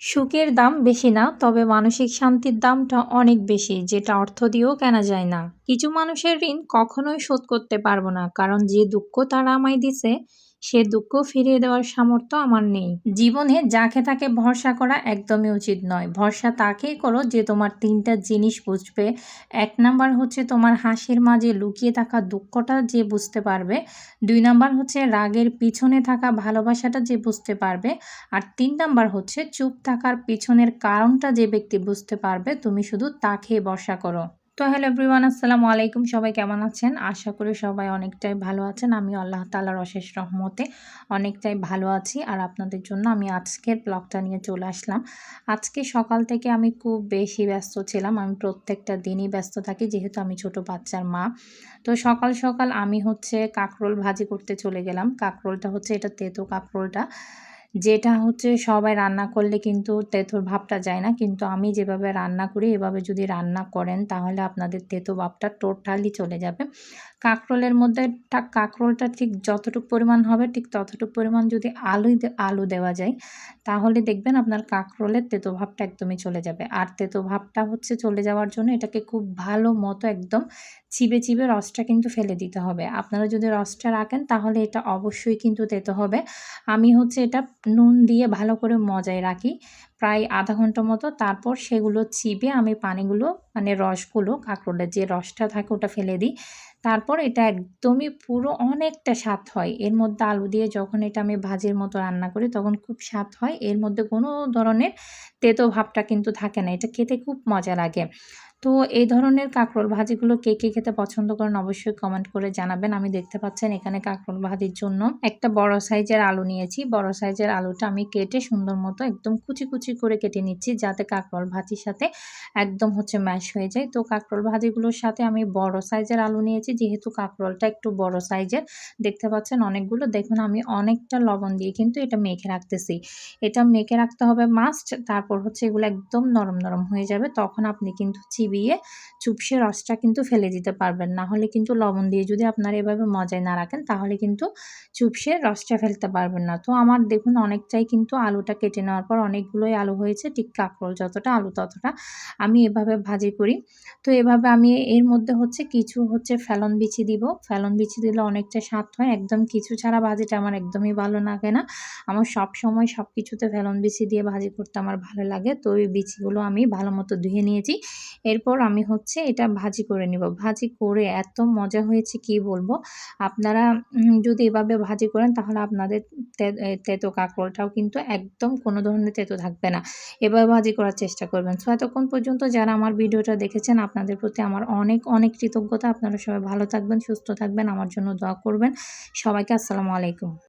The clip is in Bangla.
সুখের দাম বেশি না, তবে মানসিক শান্তির দামটা অনেক বেশি, যেটা অর্থ দিয়েও কেনা যায় না। কিছু মানুষের ঋণ কখনোই শোধ করতে পারব না, কারণ যে দুঃখ তারা আমায় দিছে সে দুঃখ ফিরিয়ে দেওয়ার সামর্থ্য আমার নেই। জীবনে যাকে তাকে ভরসা করা একদমই উচিত নয়। ভরসা তাকেই করো যে তোমার তিনটা জিনিস বুঝবে। এক নাম্বার হচ্ছে তোমার হাসির মাঝে লুকিয়ে থাকা দুঃখটা যে বুঝতে পারবে। দুই নাম্বার হচ্ছে রাগের পিছনে থাকা ভালোবাসাটা যে বুঝতে পারবে। আর তিন নাম্বার হচ্ছে চুপ থাকার পিছনের কারণটা যে ব্যক্তি বুঝতে পারবে, তুমি শুধু তাকে ভরসা করো। তো হ্যালো এভরিওয়ান, আসসালামু আলাইকুম। সবাই কেমন আছেন? আশা করি সবাই অনেকটাই ভালো আছেন। আমি আল্লাহ তালার অশেষ রহমতে অনেকটাই ভালো আছি। আর আপনাদের জন্য আমি আজকের ব্লগটা নিয়ে চলে আসলাম। আজকে সকাল থেকে আমি খুব বেশি ব্যস্ত ছিলাম। আমি প্রত্যেকটা দিনই ব্যস্ত থাকি, যেহেতু আমি ছোট বাচ্চার মা। তো সকাল সকাল আমি হচ্ছে কাঁকরোল ভাজি করতে চলে গেলাম। কাঁকরোলটা হচ্ছে এটা তেতো কাঁকরোলটা। যেটা হচ্ছে সবাই রান্না করলে কিন্তু তেঁতোর ভাবটা যায় না। কিন্তু আমি যেভাবে রান্না করি, এভাবে যদি রান্না করেন, তাহলে আপনাদের তেঁতো ভাবটা টোটালি চলে যাবে। কাঁকরোলের মধ্যে কাঁকরোলটা ঠিক যতটুকু পরিমাণ হবে, ঠিক ততটুকু পরিমাণ যদি আলু আলু দেওয়া যায়, তাহলে দেখবেন আপনার কাঁকরোলের তেতো ভাবটা একদমই চলে যাবে। আর তেতো ভাবটা হচ্ছে চলে যাওয়ার জন্য এটাকে খুব ভালো মতো একদম চিবে চিবে রসটা কিন্তু ফেলে দিতে হবে। আপনারা যদি রসটা রাখেন, তাহলে এটা অবশ্যই কিন্তু দিতে হবে। আমি হচ্ছে এটা নুন দিয়ে ভালো করে মজায় রাখি, প্রায় আধা ঘণ্টা মতো। তারপর সেগুলো চিবে আমি পানিগুলো মানে রসগুলো, কাঁকরোলের যে রসটা থাকে ওটা ফেলে দিই। তারপর এটা একদমই পুরো অনেকটা স্বাদ হয়। এর মধ্যে আলু দিয়ে যখন এটা আমি ভাজির মতো রান্না করি, তখন খুব স্বাদ হয়। এর মধ্যে কোনো ধরনের তেতো ভাবটা কিন্তু থাকে না। এটা খেতে খুব মজা লাগে। তো এই ধরনের কাঁকরোল ভাজিগুলো কে কে খেতে পছন্দ করেন অবশ্যই কমেন্ট করে জানাবেন। আমি দেখতে পাচ্ছেন এখানে কাঁকরোল ভাজির জন্য একটা বড় সাইজের আলু নিয়েছি। বড় সাইজের আলুটা আমি কেটে সুন্দর মতো একদম কুচি কুচি করে কেটে নিচ্ছি যাতে কাঁকরোল ভাজির সাথে একদম হচ্ছে ম্যাশ হয়ে যায়। তো কাঁকরোল ভাজিগুলোর সাথে আমি বড় সাইজের আলু নিয়েছি। যেহেতু কাঁকরোলটা একটু বড় সাইজের, দেখতে পাচ্ছেন অনেকগুলো। দেখুন, আমি অনেকটা লবণ দিয়ে কিন্তু এটা মেখে রাখতেছি। এটা মেখে রাখতে হবে মাস্ট তারপর হচ্ছে এগুলো একদম নরম নরম হয়ে যাবে। তখন আপনি কিন্তু চিবিয়ে চুপসে রসটা কিন্তু ফেলে দিতে পারবেন। না হলে কিন্তু লবণ দিয়ে যদি আপনারা এভাবে মজায় না রাখেন, তাহলে কিন্তু চুপসে রসটা ফেলতে পারবেন না। তো আমার দেখুন অনেকটাই কিন্তু আলুটা কেটে নেওয়ার পর অনেকগুলোই আলু হয়েছে, ঠিক কাঁকরোল যতটা আলু ততটা। আমি এভাবে ভাজি করি। তো এভাবে আমি এর মধ্যে হচ্ছে কিছু হচ্ছে ফেলন বিচি দিব। ফেলন বিচি দিলে অনেকটা স্বাদ হয়। একদম কিছু ছাড়া ভাজিটা আমার একদমই ভালো লাগে না। আমার সব সময় সব কিছুতে ফেলন বিচি দিয়ে ভাজি করতে আমার ভালো লাগে। তো ওই বিচিগুলো আমি ভালো মতো ধুয়ে নিয়েছি। এরপর আমি হচ্ছে এটা ভাজি করে নিব। ভাজি করে এত মজা হয়েছে কি বলব? আপনারা যদি এভাবে ভাজি করেন তাহলে আপনাদের তেতো কাঁকরোলটাও কিন্তু একদম কোনো ধরনের তেতো থাকবে না। এভাবে ভাজি করার চেষ্টা করবেন। সো এতক্ষণ পর্যন্ত যারা আমার ভিডিওটা দেখেছেন, আপনাদের প্রতি আমার অনেক অনেক কৃতজ্ঞতা। আপনারা সবাই ভালো থাকবেন সুস্থ থাকবেন আমার জন্য দোয়া করবেন। সবাইকে আসসালামু আলাইকুম।